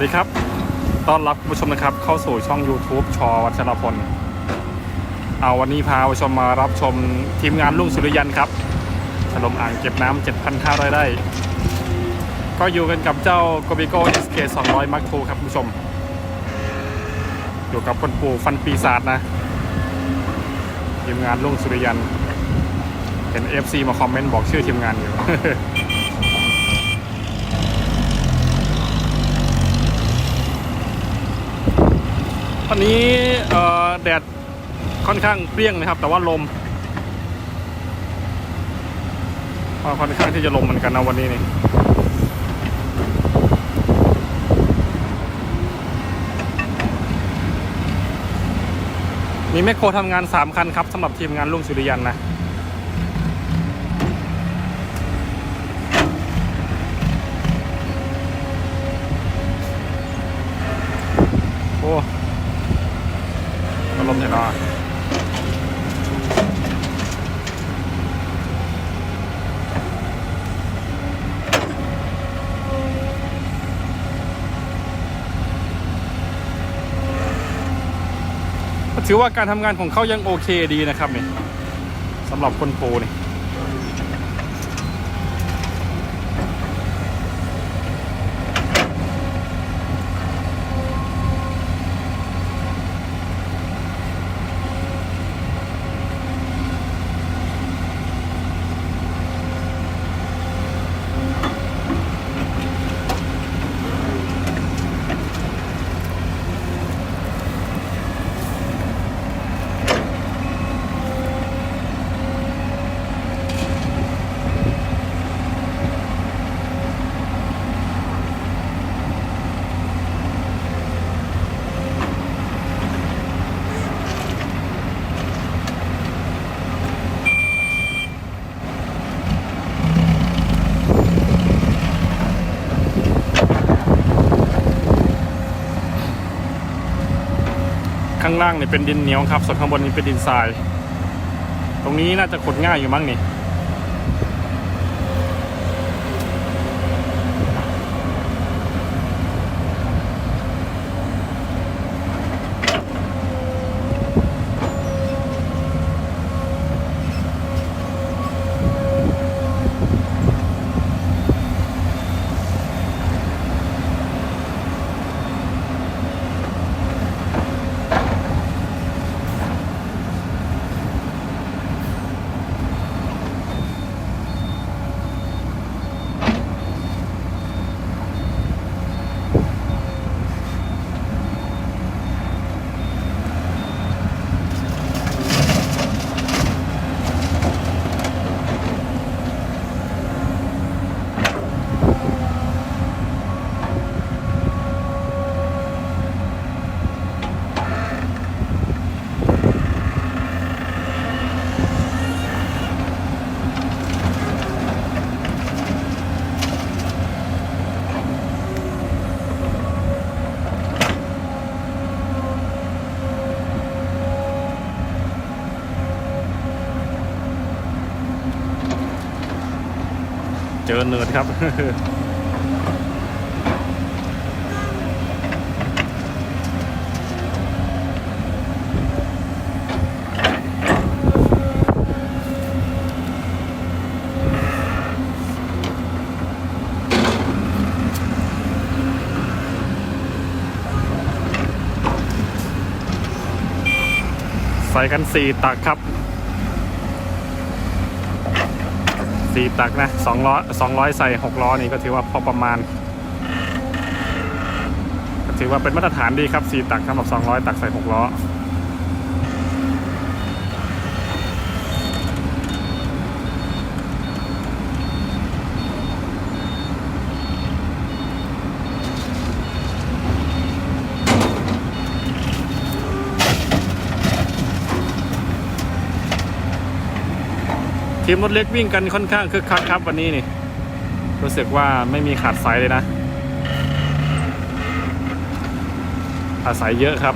วัสดีครับ ต้อนรับผู้ชมนะครับ เข้าสู่ช่อง YouTube ชอวัชรพล เอาวันนี้พาผู้ชมมารับชมทีมงานลุงสุริยันครับถล่มอ่างเก็บน้ำ7,500ไร่ ก็อยู่กันกับเจ้า g o b i g o SK 200 Mark II ครับคุณผู้ชม อยู่กับคนปู่ฟันปีศาจนะ ทีมงานลุงสุริยัน เห็น FC มาคอมเมนต์บอกชื่อทีมงานอยู่ วันนี้เแดดค่อนข้างเปรี้ยงนะครับ แต่ว่าลมค่อนข้างที่จะลมเหมือนกันนะวันนี้นี่มีแมคโครทำงาน 3 คันครับสำหรับทีมงานลุงสุริยันนะโอ้ ลมเห็นอะถือว่าการทำงานของเขายังโอเคดีนะครับเนี่ยสำหรับคนโปรเนี่ย ข้างล่างเนี่ยเป็นดินเหนียวครับ ส่วนข้างบนนี่เป็นดินทราย ตรงนี้น่าจะขุดง่ายอยู่มั้งนี่ เจอเนิร์ดครับ ใส่กันสี่ตักครับ สี่ตักนะสองล้อสองร้อยใส่หกล้อนี่ก็ถือว่าพอประมาณก็ถือว่าเป็นมาตรฐานดีครับสี่ตักสำหรับสองร้อยตักใส่หกล้อ ทีมรถเล็กวิ่งกันค่อนข้างคึกคักครับวันนี้นี่ รู้สึกว่าไม่มีขาดสายเลยนะ ขาดสายเยอะครับ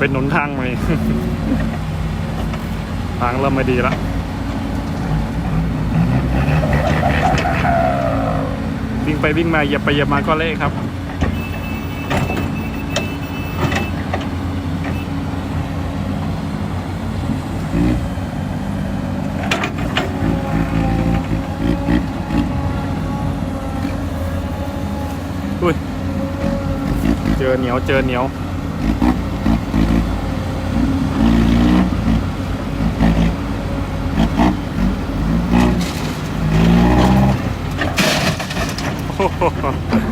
เป็นหนุนทางไหมทางเริ่มไม่ดีแล้ววิ่งไปวิ่งมาเหยียบไปเหยียบมาก็เละครับอุ้ยเจอเหนียวเจอเหนียว Oh,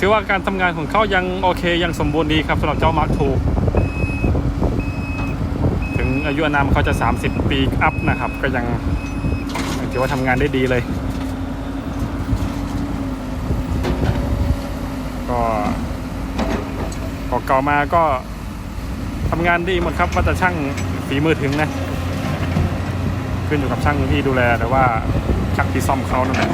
ถือว่าการทำงานของเขายังโอเคยังสมบูรณ์ดีครับสำหรับเจ้ามาร์คทูถึงอายุอานามเขาจะ 30 ปีอัพนะครับ ก็ยังถือว่าทำงานได้ดีเลย ก็ออเก่ามาก็ทำงานดีหมดครับว่าแต่ช่างฝีมือถึงนะขึ้นอยู่กับช่างที่ดูแลแต่ว่าช่างที่ซ่อมเขานั่นแหละ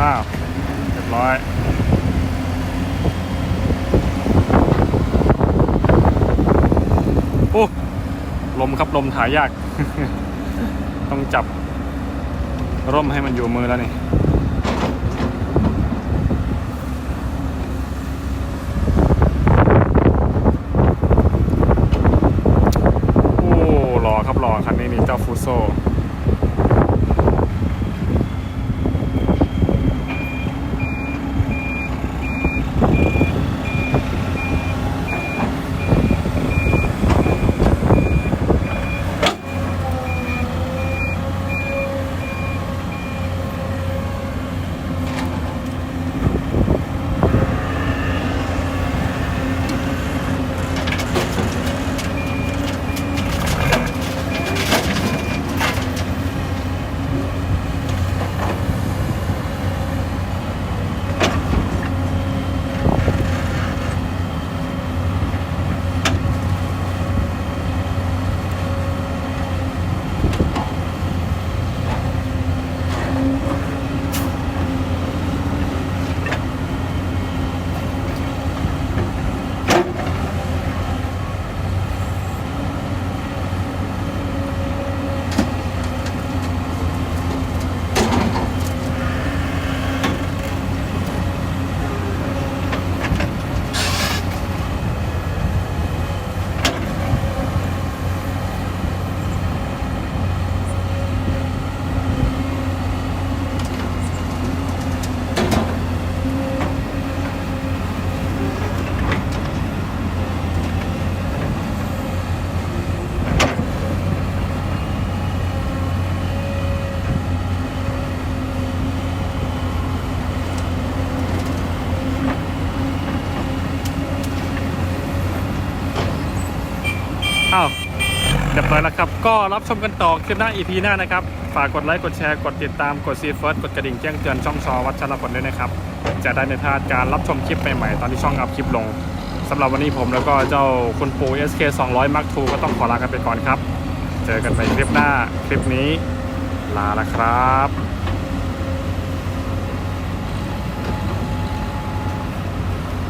อ้าวเรียบร้อย โอ้ หายยาก ต้องจับ ร่มให้มันอยู่มือแล้วนี่โอ้หล่อครับหล่อคันนี้นี่เจ้าฟูโซ แล้วครับ ก็รับชมกันต่อคลิปหน้า EP หน้านะครับ ฝากกดไลค์กดแชร์กดติดตามกดซีเฟิร์สกดกระดิ่งแจ้งเตือนช่องชอวัชรพลด้วยนะครับ จะได้ไม่พลาดการรับชมคลิปใหม่ๆ ตอนที่ช่องอัพคลิปลงสำหรับวันนี้ผมแล้วก็เจ้าคุณปู SK 200 Mark II ก็ต้องขอลากันไปก่อนครับ เจอกันใหม่คลิปหน้าคลิปนี้ลาละครับ